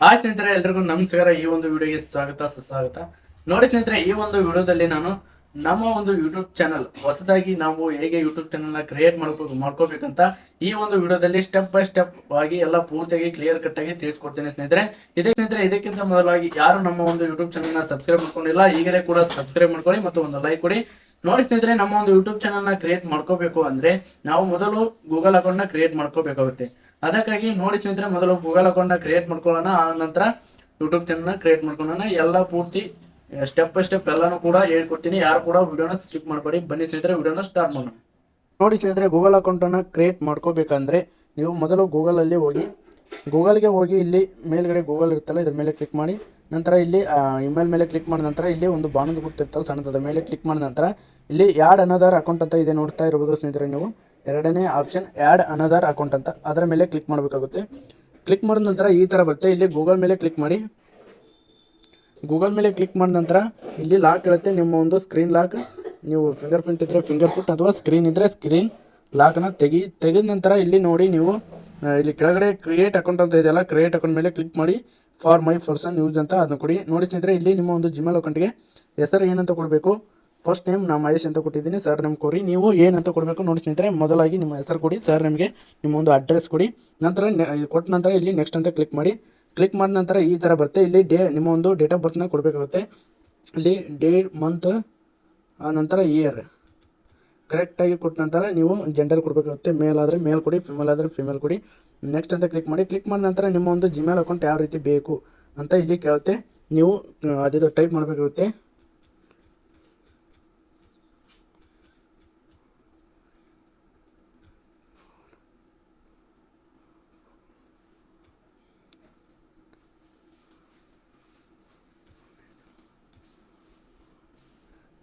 ಆ ಸ್ನೇಹಿತರೆ, ಎಲ್ರಿಗೂ ನಮಸ್ಕಾರ. ಈ ಒಂದು ವಿಡಿಯೋಗೆ ಸ್ವಾಗತ, ಸುಸ್ವಾಗತ. ನೋಡಿ ಸ್ನೇಹಿತರೆ, ಈ ಒಂದು ವಿಡಿಯೋದಲ್ಲಿ ನಾನು ನಮ್ಮ ಒಂದು ಯೂಟ್ಯೂಬ್ ಚಾನಲ್ ಹೊಸದಾಗಿ ನಾವು ಹೇಗೆ ಯೂಟ್ಯೂಬ್ ಚಾನಲ್ನ ಕ್ರಿಯೇಟ್ ಮಾಡ್ಕೋ, ಮಾಡ್ಕೋಬೇಕಂತ ಈ ಒಂದು ವಿಡಿಯೋದಲ್ಲಿ ಸ್ಟೆಪ್ ಬೈ ಸ್ಟೆಪ್ ಆಗಿ ಎಲ್ಲ ಪೂರ್ತಿಯಾಗಿ ಕ್ಲಿಯರ್ ಕಟ್ ಆಗಿ ತಿಳಿಸ್ಕೊಡ್ತೇನೆ ಸ್ನೇಹಿತರೆ. ಇದಕ್ಕೆ ಸ್ನೇಹಿತರೆ, ಇದಕ್ಕಿಂತ ಮೊದಲಾಗಿ ಯಾರು ನಮ್ಮ ಒಂದು ಯೂಟ್ಯೂಬ್ ಚಾನಲ್ನ ಸಬ್ಸ್ಕ್ರೈಬ್ ಮಾಡ್ಕೊಂಡಿಲ್ಲ, ಈಗಲೇ ಕೂಡ ಸಬ್ಸ್ಕ್ರೈಬ್ ಮಾಡ್ಕೊಳ್ಳಿ ಮತ್ತು ಒಂದು ಲೈಕ್ ಕೊಡಿ. ನೋಡಿ ಸ್ನೇಹಿತರೆ, ನಮ್ಮ ಒಂದು ಯೂಟ್ಯೂಬ್ ಚಾನಲ್ನ ಕ್ರಿಯೇಟ್ ಮಾಡ್ಕೋಬೇಕು ಅಂದ್ರೆ ನಾವು ಮೊದಲು ಗೂಗಲ್ ಅಕೌಂಟ್ನ ಕ್ರಿಯೇಟ್ ಮಾಡ್ಕೋಬೇಕಾಗುತ್ತೆ. ಅದಕ್ಕಾಗಿ ನೋಡಿ ಸ್ನೇಹಿತರೆ, ಮೊದಲು ಗೂಗಲ್ ಅಕೌಂಟ್ನ ಕ್ರಿಯೇಟ್ ಮಾಡ್ಕೊಳ್ಳೋಣ ಆ ನಂತರ ಯೂಟ್ಯೂಬ್ ಚಾನಲ್ ಕ್ರಿಯೇಟ್ ಮಾಡ್ಕೊಳ್ಳೋಣ. ಎಲ್ಲ ಪೂರ್ತಿ ಸ್ಟೆಪ್ ಬೈ ಸ್ಟೆಪ್ ಎಲ್ಲಾನು ಕೂಡ ಹೇಳ್ಕೊಡ್ತೀನಿ. ಯಾರು ಕೂಡ ವಿಡಿಯೋನ ಸ್ಕಿಪ್ ಮಾಡಬೇಡಿ. ಬನ್ನಿ ಸ್ನೇಹಿತರೆ, ವಿಡಿಯೋನ ಸ್ಟಾರ್ಟ್ ಮಾಡೋಣ. ನೋಡಿ ಸ್ನೇಹಿತರೆ ಗೂಗಲ್ ಅಕೌಂಟನ್ನು ಕ್ರಿಯೇಟ್ ಮಾಡ್ಕೋಬೇಕಂದ್ರೆ ನೀವು ಮೊದಲು ಗೂಗಲಲ್ಲಿ ಹೋಗಿ ಗೂಗಲ್ಗೆ ಹೋಗಿ ಇಲ್ಲಿ ಮೇಲ್ಗಡೆ ಗೂಗಲ್ ಇರುತ್ತಲ್ಲ, ಇದ್ರ ಮೇಲೆ ಕ್ಲಿಕ್ ಮಾಡಿ. ನಂತರ ಇಲ್ಲಿ ಇಮೇಲ್ ಮೇಲೆ ಕ್ಲಿಕ್ ಮಾಡಿದ ನಂತರ ಇಲ್ಲಿ ಒಂದು ಬಾಣದ ಗುರ್ತಿರ್ತಲ್ಲ ಸಣ್ಣದ ಮೇಲೆ ಕ್ಲಿಕ್ ಮಾಡಿದ ನಂತರ ಇಲ್ಲಿ ಯಾಡ್ ಅನದರ್ ಅಕೌಂಟ್ ಅಂತ ಇದೆ ನೋಡ್ತಾ ಇರ್ಬೋದು ಸ್ನೇಹಿತರೆ ನೀವು. ಎರಡನೇ ಆಪ್ಷನ್ ಆ್ಯಡ್ ಅನದರ್ ಅಕೌಂಟ್ ಅಂತ. ಅದರ ಮೇಲೆ ಕ್ಲಿಕ್ ಮಾಡಬೇಕಾಗುತ್ತೆ. ಕ್ಲಿಕ್ ಮಾಡಿದ ನಂತರ ಈ ಥರ ಬರುತ್ತೆ. ಇಲ್ಲಿ ಗೂಗಲ್ ಮೇಲೆ ಕ್ಲಿಕ್ ಮಾಡಿ. ಗೂಗಲ್ ಮೇಲೆ ಕ್ಲಿಕ್ ಮಾಡಿದ ನಂತರ ಇಲ್ಲಿ ಲಾಕ್ ಇರುತ್ತೆ. ನಿಮ್ಮ ಒಂದು ಸ್ಕ್ರೀನ್ ಲಾಕ್ ನೀವು ಫಿಂಗರ್ ಪ್ರಿಂಟ್ ಇದ್ದರೆ ಫಿಂಗರ್ ಪ್ರಿಂಟ್ ಅಥವಾ ಸ್ಕ್ರೀನ್ ಇದ್ದರೆ ಸ್ಕ್ರೀನ್ ಲಾಕ್ನ ತೆಗಿ, ತೆಗೆದ ನಂತರ ಇಲ್ಲಿ ನೋಡಿ ನೀವು ಇಲ್ಲಿ ಕೆಳಗಡೆ ಕ್ರಿಯೇಟ್ ಅಕೌಂಟ್ ಅಂತ ಇದೆಯಲ್ಲ ಕ್ರಿಯೇಟ್ ಅಕೌಂಟ್ ಮೇಲೆ ಕ್ಲಿಕ್ ಮಾಡಿ ಫಾರ್ ಮೈ ಪರ್ಸನ್ ಯೂಸ್ ಅಂತ ಅದನ್ನ ಕೊಡಿ. ನೋಡಿ ಇಲ್ಲಿ ನಿಮ್ಮ ಒಂದು ಜಿಮೇಲ್ ಅಕೌಂಟ್ಗೆ ಹೆಸರು ಏನಂತ ಕೊಡಬೇಕು? ಫಸ್ಟ್ ನೇಮ್ ನಾ ಮಹೇಶ್ ಅಂತ ಕೊಟ್ಟಿದ್ದೀನಿ. ಸರ್ ನೇಮ್ ಕೊಡಿ. ನೀವು ಏನಂತ ಕೊಡಬೇಕು ನೋಡಿ ಸ್ನೇಹಿತರೆ, ಮೊದಲಾಗಿ ನಿಮ್ಮ ಹೆಸರು ಕೊಡಿ. ಸರ್ ನಿಮಗೆ ನಿಮ್ಮ ಒಂದು ಅಡ್ರೆಸ್ ಕೊಡಿ. ನಂತರ ಕೊಟ್ಟ ನಂತರ ಇಲ್ಲಿ ನೆಕ್ಸ್ಟ್ ಅಂತ ಕ್ಲಿಕ್ ಮಾಡಿ. ಕ್ಲಿಕ್ ಮಾಡಿದ ನಂತರ ಈ ಥರ ಬರುತ್ತೆ. ಇಲ್ಲಿ ಡೇ ನಿಮ್ಮ ಒಂದು ಡೇಟ್ ಆಫ್ ಬರ್ತ್ನ ಕೊಡಬೇಕಾಗುತ್ತೆ. ಇಲ್ಲಿ ಡೇ ಮಂತ್ ನಂತರ ಇಯರ್ ಕರೆಕ್ಟಾಗಿ ಕೊಟ್ಟ ನಂತರ ನೀವು ಜೆಂಡರ್ ಕೊಡಬೇಕಾಗುತ್ತೆ. ಮೇಲ್ ಆದರೆ ಮೇಲ್ ಕೊಡಿ ಫಿಮೇಲ್ ಆದರೆ ಫಿಮೇಲ್ ಕೊಡಿ. ನೆಕ್ಸ್ಟ್ ಅಂತ ಕ್ಲಿಕ್ ಮಾಡಿ. ಕ್ಲಿಕ್ ಮಾಡಿದ ನಂತರ ನಿಮ್ಮ ಒಂದು ಜಿಮೇಲ್ ಅಕೌಂಟ್ ಯಾವ ರೀತಿ ಬೇಕು ಅಂತ ಇಲ್ಲಿ ಕೇಳುತ್ತೆ. ನೀವು ಅದು ಅದಿದು ಟೈಪ್ ಮಾಡಬೇಕಾಗುತ್ತೆ.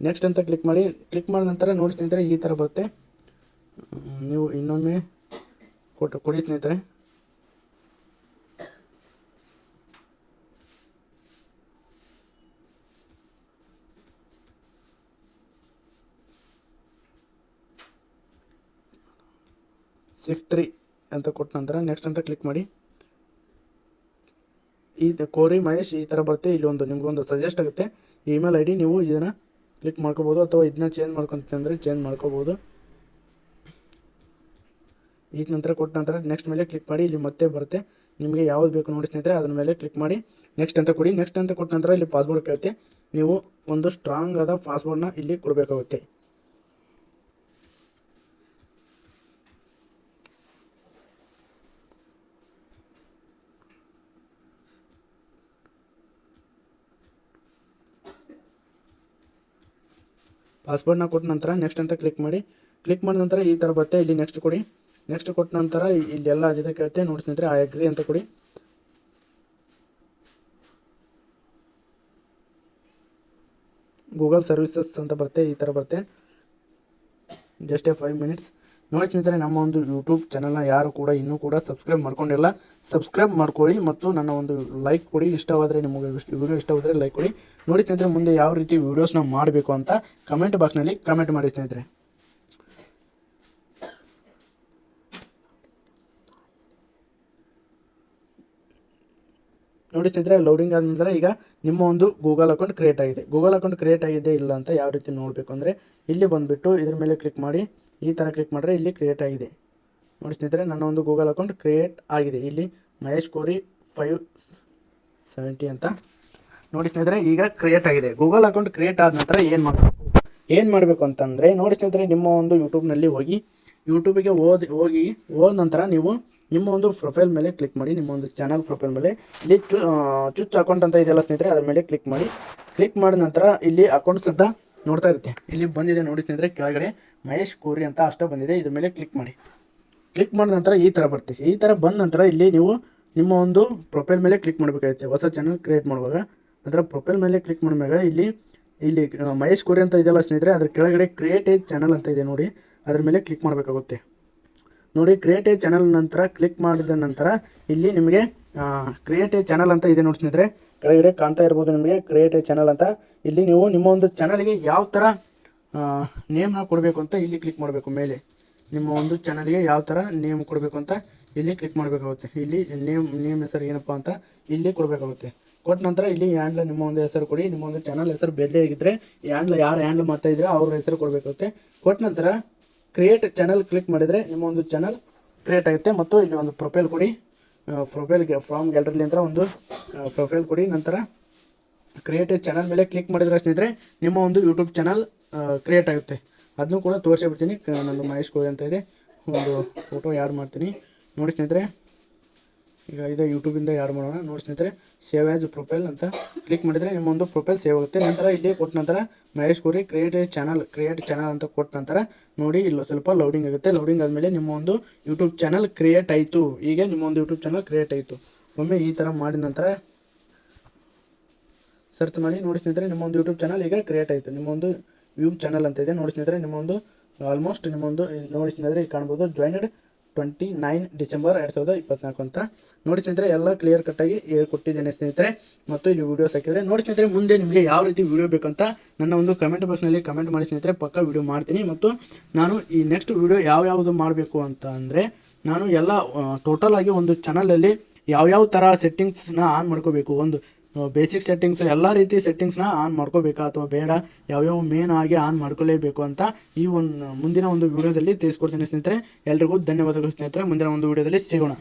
ನೆಕ್ಸ್ಟ್ ಅಂತ ಕ್ಲಿಕ್ ಮಾಡಿ ಕ್ಲಿಕ್ ಮಾಡಿದ ನಂತರ ನೋಡಿ ಸ್ನೇಹಿತರೆ ಈ ಥರ ಬರುತ್ತೆ. ನೀವು ಇನ್ನೊಮ್ಮೆ ಕೊಟ್ಟು ಕೊಡಿ ಸ್ನೇಹಿತರೆ. ಸಿಕ್ಸ್ ತ್ರೀ ಅಂತ ಕೊಟ್ಟ ನಂತರ ನೆಕ್ಸ್ಟ್ ಅಂತ ಕ್ಲಿಕ್ ಮಾಡಿ. ಈ ಕೋರಿ ಮಹೇಶ್ ಈ ಥರ ಬರುತ್ತೆ. ಇಲ್ಲಿ ಒಂದು ನಿಮ್ಗೊಂದು ಸಜೆಸ್ಟ್ ಆಗುತ್ತೆ. ಇಮೇಲ್ ಐ ಡಿ ನೀವು ಇದನ್ನು ಕ್ಲಿಕ್ ಮಾಡ್ಕೋಬೋದು ಅಥವಾ ಇದನ್ನ ಚೇಂಜ್ ಮಾಡ್ಕೊತೀನಿ ಅಂದರೆ ಚೇಂಜ್ ಮಾಡ್ಕೋಬೋದು. ಈಗ ನಂತರ ಕೊಟ್ಟ ನಂತರ ನೆಕ್ಸ್ಟ್ ಮೇಲೆ ಕ್ಲಿಕ್ ಮಾಡಿ, ಇಲ್ಲಿ ಮತ್ತೆ ಬರುತ್ತೆ. ನಿಮಗೆ ಯಾವ್ದು ಬೇಕು ನೋಡಿ ಸ್ನೇಹಿತರೆ, ಅದ್ರ ಮೇಲೆ ಕ್ಲಿಕ್ ಮಾಡಿ. ನೆಕ್ಸ್ಟ್ ಅಂತ ಕೊಡಿ. ನೆಕ್ಸ್ಟ್ ಅಂತ ಕೊಟ್ಟ ನಂತರ ಇಲ್ಲಿ ಪಾಸ್ವರ್ಡ್ ಕೇಳುತ್ತೆ. ನೀವು ಒಂದು ಸ್ಟ್ರಾಂಗ್ ಆದ ಪಾಸ್ವರ್ಡ್ನ ಇಲ್ಲಿ ಕೊಡಬೇಕಾಗುತ್ತೆ. ಪಾಸ್ವರ್ಡ್ನ ಕೊಟ್ಟ ನಂತರ ನೆಕ್ಸ್ಟ್ ಅಂತ ಕ್ಲಿಕ್ ಮಾಡಿ. ಕ್ಲಿಕ್ ಮಾಡಿದ ನಂತರ ಈ ಥರ ಬರುತ್ತೆ ಇಲ್ಲಿ ನೆಕ್ಸ್ಟ್ ಕೊಡಿ. ನೆಕ್ಸ್ಟ್ ಕೊಟ್ಟ ನಂತರ ಇಲ್ಲೆಲ್ಲ ಅದಿದೆ ಕೇಳುತ್ತೆ. ನೋಡ್ತೀನಿ ಸ್ನೇಹಿತರೆ ಆ ಅಗ್ರಿ ಅಂತ ಕೊಡಿ. ಗೂಗಲ್ ಸರ್ವಿಸಸ್ ಅಂತ ಬರುತ್ತೆ. ಈ ಥರ ಬರುತ್ತೆ. ಜಸ್ಟ್ ಎ ಫೈವ್ ಮಿನಿಟ್ಸ್ ನೋಡಿ ಸ್ನೇಹಿತರೆ ನಮ್ಮ ಒಂದು ಯೂಟ್ಯೂಬ್ ಚಾನಲ್ನ ಯಾರು ಕೂಡ ಇನ್ನೂ ಕೂಡ ಸಬ್ಸ್ಕ್ರೈಬ್ ಮಾಡ್ಕೊಂಡಿಲ್ಲ ಸಬ್ಸ್ಕ್ರೈಬ್ ಮಾಡ್ಕೊಳ್ಳಿ ಮತ್ತು ನನ್ನ ಒಂದು ಲೈಕ್ ಕೊಡಿ. ಇಷ್ಟವಾದರೆ ನಿಮಗೆ ವಿಡಿಯೋ ಇಷ್ಟವಾದರೆ ಲೈಕ್ ಕೊಡಿ. ನೋಡಿ ಸ್ನೇಹಿತರೆ, ಮುಂದೆ ಯಾವ ರೀತಿ ವೀಡಿಯೋಸ್ನ ಮಾಡಬೇಕು ಅಂತ ಕಮೆಂಟ್ ಬಾಕ್ಸ್ನಲ್ಲಿ ಕಮೆಂಟ್ ಮಾಡಿ ಸ್ನೇಹಿತರೆ. ನೋಡಿ ಸ್ನೇಹಿತರೆ ಲೋಡಿಂಗ್ ಆದ ಈಗ ನಿಮ್ಮ ಒಂದು ಗೂಗಲ್ ಅಕೌಂಟ್ ಕ್ರಿಯೇಟ್ ಆಗಿದೆ. ಗೂಗಲ್ ಅಕೌಂಟ್ ಕ್ರಿಯೇಟ್ ಆಗಿದೆ ಇಲ್ಲ ಅಂತ ಯಾವ ರೀತಿ ನೋಡಬೇಕು ಅಂದರೆ ಇಲ್ಲಿ ಬಂದುಬಿಟ್ಟು ಇದ್ರ ಮೇಲೆ ಕ್ಲಿಕ್ ಮಾಡಿ. ಈ ಥರ ಕ್ಲಿಕ್ ಮಾಡಿದ್ರೆ ಇಲ್ಲಿ ಕ್ರಿಯೇಟ್ ಆಗಿದೆ. ನೋಡಿ ಸ್ನೇಹಿತರೆ, ನನ್ನ ಒಂದು ಗೂಗಲ್ ಅಕೌಂಟ್ ಕ್ರಿಯೇಟ್ ಆಗಿದೆ. ಇಲ್ಲಿ ಮಹೇಶ್ ಕೋರಿ ಫೈವ್ ಸೆವೆಂಟಿ ಅಂತ. ನೋಡಿ ಸ್ನೇಹಿತರೆ, ಈಗ ಕ್ರಿಯೇಟ್ ಆಗಿದೆ. ಗೂಗಲ್ ಅಕೌಂಟ್ ಕ್ರಿಯೇಟ್ ಆದ ನಂತರ ಏನು ಮಾಡಬೇಕು? ಏನು ಮಾಡಬೇಕು ಅಂತಂದರೆ, ನೋಡಿ ಸ್ನೇಹಿತರೆ, ನಿಮ್ಮ ಒಂದು ಯೂಟ್ಯೂಬ್ನಲ್ಲಿ ಹೋಗಿ ಯೂಟ್ಯೂಬಿಗೆ ಓದಿ, ಹೋಗಿ, ಹೋದ ನಂತರ ನೀವು ನಿಮ್ಮ ಒಂದು ಪ್ರೊಫೈಲ್ ಮೇಲೆ ಕ್ಲಿಕ್ ಮಾಡಿ, ನಿಮ್ಮ ಒಂದು ಚಾನಲ್ ಪ್ರೊಫೈಲ್ ಮೇಲೆ. ಇಲ್ಲಿ ಚು ಚುಚ್ ಅಕೌಂಟ್ ಅಂತ ಇದೆಯಲ್ಲ ಸ್ನೇಹಿತರೆ, ಅದರ ಮೇಲೆ ಕ್ಲಿಕ್ ಮಾಡಿ. ಕ್ಲಿಕ್ ಮಾಡಿದ ನಂತರ ಇಲ್ಲಿ ಅಕೌಂಟ್ಸ್ ಅಂತ ನೋಡ್ತಾ ಇರುತ್ತೆ. ಇಲ್ಲಿ ಬಂದಿದೆ ನೋಡಿ ಸ್ನೇಹಿತರೆ, ಕೆಳಗಡೆ. ಮಹೇಶ್ ಕೋರಿ ಅಂತ ಅಷ್ಟೇ ಬಂದಿದೆ. ಇದ್ರ ಮೇಲೆ ಕ್ಲಿಕ್ ಮಾಡಿ. ಕ್ಲಿಕ್ ಮಾಡಿದ ನಂತರ ಈ ಥರ ಬರ್ತೀವಿ ಈ ಥರ ಬಂದ ನಂತರ ಇಲ್ಲಿ ನೀವು ನಿಮ್ಮ ಒಂದು ಪ್ರೊಫೈಲ್ ಮೇಲೆ ಕ್ಲಿಕ್ ಮಾಡಬೇಕಾಗುತ್ತೆ. ಹೊಸ ಚಾನಲ್ ಕ್ರಿಯೇಟ್ ಮಾಡುವಾಗ. ಅದರ ಪ್ರೊಫೈಲ್ ಮೇಲೆ ಕ್ಲಿಕ್ ಮಾಡಿದಾಗ ಇಲ್ಲಿ ಇಲ್ಲಿ ಮಹೇಶ್ ಕೋರಿ ಅಂತ ಇದೆಯಲ್ಲ ಸ್ನೇಹಿತರೆ, ಅದ್ರ ಕೆಳಗಡೆ ಕ್ರಿಯೇಟ್ ಎ ಚಾನಲ್ ಅಂತ ಇದೆ ನೋಡಿ. ಅದ್ರ ಮೇಲೆ ಕ್ಲಿಕ್ ಮಾಡಬೇಕಾಗುತ್ತೆ. ನೋಡಿ ಕ್ರಿಯೇಟ್ ಎ ಚಾನಲ್ ನಂತರ ಕ್ಲಿಕ್ ಮಾಡಿದ ನಂತರ ಇಲ್ಲಿ ನಿಮಗೆ ಕ್ರಿಯೇಟ್ ಎ ಚಾನಲ್ ಅಂತ ಇದೆ ನೋಡಿ ಸ್ನೇಹಿತರೆ. ಕೆಳಗಡೆ ಕಾಣ್ತಾ ಇರ್ಬೋದು ನಿಮಗೆ ಕ್ರಿಯೇಟ್ ಎ ಚಾನಲ್ ಅಂತ. ಇಲ್ಲಿ ನೀವು ನಿಮ್ಮ ಒಂದು ಚಾನಲ್ಗೆ ಯಾವ ಥರ ನೇಮ್ನ ಕೊಡಬೇಕು ಅಂತ ಇಲ್ಲಿ ಕ್ಲಿಕ್ ಮಾಡಬೇಕು ಮೇಲೆ. ನಿಮ್ಮ ಒಂದು ಚಾನಲ್ಗೆ ಯಾವ ಥರ ನೇಮ್ ಕೊಡಬೇಕು ಅಂತ ಇಲ್ಲಿ ಕ್ಲಿಕ್ ಮಾಡಬೇಕಾಗುತ್ತೆ. ಇಲ್ಲಿ ನೇಮ್ ನೇಮ್ ಹೆಸರು ಏನಪ್ಪ ಅಂತ ಇಲ್ಲಿ ಕೊಡಬೇಕಾಗುತ್ತೆ. ಕೊಟ್ಟ ನಂತರ ಇಲ್ಲಿ ಹ್ಯಾಂಡ್ಲ ನಿಮ್ಮ ಒಂದು ಹೆಸರು ಕೊಡಿ. ನಿಮ್ಮ ಒಂದು ಚಾನಲ್ ಹೆಸರು ಬೇರೆ ಆಗಿದ್ದರೆ ಹ್ಯಾಂಡ್ಲ ಯಾರು ಹ್ಯಾಂಡ್ಲ್ ಮಾಡ್ತಾ ಇದ್ರೆ ಅವ್ರ ಹೆಸರು ಕೊಡಬೇಕಾಗುತ್ತೆ. ಕೊಟ್ಟ ನಂತರ ಕ್ರಿಯೇಟ್ ಚಾನಲ್ ಕ್ಲಿಕ್ ಮಾಡಿದರೆ ನಿಮ್ಮ ಒಂದು ಚಾನಲ್ ಕ್ರಿಯೇಟ್ ಆಗುತ್ತೆ ಮತ್ತು ಇಲ್ಲಿ ಒಂದು ಪ್ರೊಫೈಲ್ ಕೊಡಿ. ಪ್ರೊಫೈಲ್ಗೆ ಫ್ರಾಮ್ ಗ್ಯಾಲರಿಲಿ ಅಂತ ಒಂದು ಪ್ರೊಫೈಲ್ ಕೊಡಿ. ನಂತರ ಕ್ರಿಯೇಟ್ ಚಾನಲ್ ಮೇಲೆ ಕ್ಲಿಕ್ ಮಾಡಿದ್ರೆ ಸ್ನೇಹಿತರೆ ನಿಮ್ಮ ಒಂದು ಯೂಟ್ಯೂಬ್ ಚಾನಲ್ ಕ್ರಿಯೇಟ್ ಆಗುತ್ತೆ. ಅದನ್ನು ಕೂಡ ತೋರಿಸಿಬಿಡ್ತೀನಿ ಬಿಡ್ತೀನಿ. ನಂದು ಮಹೇಶ್ ಕೋಳಿ ಅಂತ ಇದೆ. ಒಂದು ಫೋಟೋ ಯಾಡ್ ಮಾಡ್ತೀನಿ? ನೋಡಿ ಸ್ನೇಹಿತರೆ. ಈಗ ಇದೆ ಯೂಟ್ಯೂಬಿಂದ ಯಾಡ್ ಮಾಡೋಣ? ನೋಡಿ ಸ್ನೇಹಿತರೆ. ಸೇವ್ ಆ್ಯಸ್ ಪ್ರೊಫೈಲ್ ಅಂತ ಕ್ಲಿಕ್ ಮಾಡಿದರೆ ನಿಮ್ಮ ಒಂದು ಪ್ರೊಫೈಲ್ ಸೇವ್ ಆಗುತ್ತೆ. ನಂತರ ಇಲ್ಲಿ ಕೊಟ್ಟ ನಂತರ ಮಹೇಶ್ ಕೋರಿ ಕ್ರಿಯೇಟ್ ಚಾನಲ್ ಕ್ರಿಯೇಟ್ ಚಾನಲ್ ಅಂತ ಕೊಟ್ಟ ನಂತರ ನೋಡಿ ಇಲ್ಲಿ ಸ್ವಲ್ಪ ಲೌಡಿಂಗ್ ಆಗುತ್ತೆ. ಲೌಡಿಂಗ್ ಆದಮೇಲೆ ನಿಮ್ಮ ಒಂದು ಯೂಟ್ಯೂಬ್ ಚಾನಲ್ ಕ್ರಿಯೇಟ್ ಆಯಿತು. ಈಗ ನಿಮ್ಮ ಒಂದು ಯೂಟ್ಯೂಬ್ ಚಾನಲ್ ಕ್ರಿಯೇಟ್ ಆಯಿತು. ಒಮ್ಮೆ ಈ ಥರ ಮಾಡಿದ ನಂತರ ಸರ್ಚ್ ಮಾಡಿ. ನೋಡಿ ಸ್ನೇಹಿತರೆ ನಿಮ್ಮ ಒಂದು ಯೂಟ್ಯೂಬ್ ಚಾನಲ್ ಈಗ ಕ್ರಿಯೇಟ್ ಆಯಿತು. ನಿಮ್ಮ ಒಂದು ವ್ಯೂ ಚಾನಲ್ ಅಂತ ಇದೆ. ನೋಡಿ ಸ್ನೇಹಿತರೆ, ನಿಮ್ಮೊಂದು ಆಲ್ಮೋಸ್ಟ್ ನಿಮ್ಮೊಂದು ನೋಡಿ ಸ್ನೇಹಿತರೆ ಕಾಣ್ಬೋದು. ಜಾಯಿನ್ಡ್ ಟ್ವೆಂಟಿ ನೈನ್ ಡಿಸೆಂಬರ್ ಎರಡು ಸಾವಿರದ ಇಪ್ಪತ್ನಾಲ್ಕು ಅಂತ. ನೋಡಿ ಸ್ನೇಹಿತರೆ, ಎಲ್ಲ ಕ್ಲಿಯರ್ ಕಟ್ಟಾಗಿ ಹೇಳ್ಕೊಟ್ಟಿದ್ದೇನೆ ಸ್ನೇಹಿತರೆ. ಮತ್ತು ಈ ವೀಡಿಯೋಸ್ ಹಾಕಿದರೆ ನೋಡಿ ಸ್ನೇಹಿತರೆ, ಮುಂದೆ ನಿಮಗೆ ಯಾವ ರೀತಿ ವಿಡಿಯೋ ಬೇಕಂತ ನನ್ನ ಒಂದು ಕಮೆಂಟ್ ಬಾಕ್ಸ್ನಲ್ಲಿ ಕಮೆಂಟ್ ಮಾಡಿ ಸ್ನೇಹಿತರೆ, ಪಕ್ಕ ವಿಡಿಯೋ ಮಾಡ್ತೀನಿ. ಮತ್ತು ನಾನು ಈ ನೆಕ್ಸ್ಟ್ ವಿಡಿಯೋ ಯಾವ ಯಾವುದು ಮಾಡಬೇಕು ಅಂತ ಅಂದರೆ, ನಾನು ಎಲ್ಲ ಟೋಟಲ್ ಆಗಿ ಒಂದು ಚಾನಲಲ್ಲಿ ಯಾವ್ಯಾವ ಥರ ಸೆಟ್ಟಿಂಗ್ಸ್ನ ಆನ್ ಮಾಡ್ಕೋಬೇಕು. ಒಂದು ಬೇಸಿಕ್ ಸೆಟ್ಟಿಂಗ್ಸ್ ಎಲ್ಲ ರೀತಿ ಸೆಟ್ಟಿಂಗ್ಸ್ನ ಆನ್ ಮಾಡ್ಕೋಬೇಕಾ ಅಥವಾ ಬೇಡ? ಯಾವ್ಯಾವ ಮೇನ್ ಆಗಿ ಆನ್ ಮಾಡ್ಕೊಳ್ಳೇಬೇಕು ಅಂತ ಈ ಒಂದು, ಮುಂದಿನ ಒಂದು ವಿಡಿಯೋದಲ್ಲಿ ತಿಳಿಸ್ಕೊಡ್ತೀನಿ ಸ್ನೇಹಿತರೆ. ಎಲ್ರಿಗೂ ಧನ್ಯವಾದಗಳು ಸ್ನೇಹಿತರೆ. ಮುಂದಿನ ಒಂದು ವಿಡಿಯೋದಲ್ಲಿ ಸಿಗೋಣ.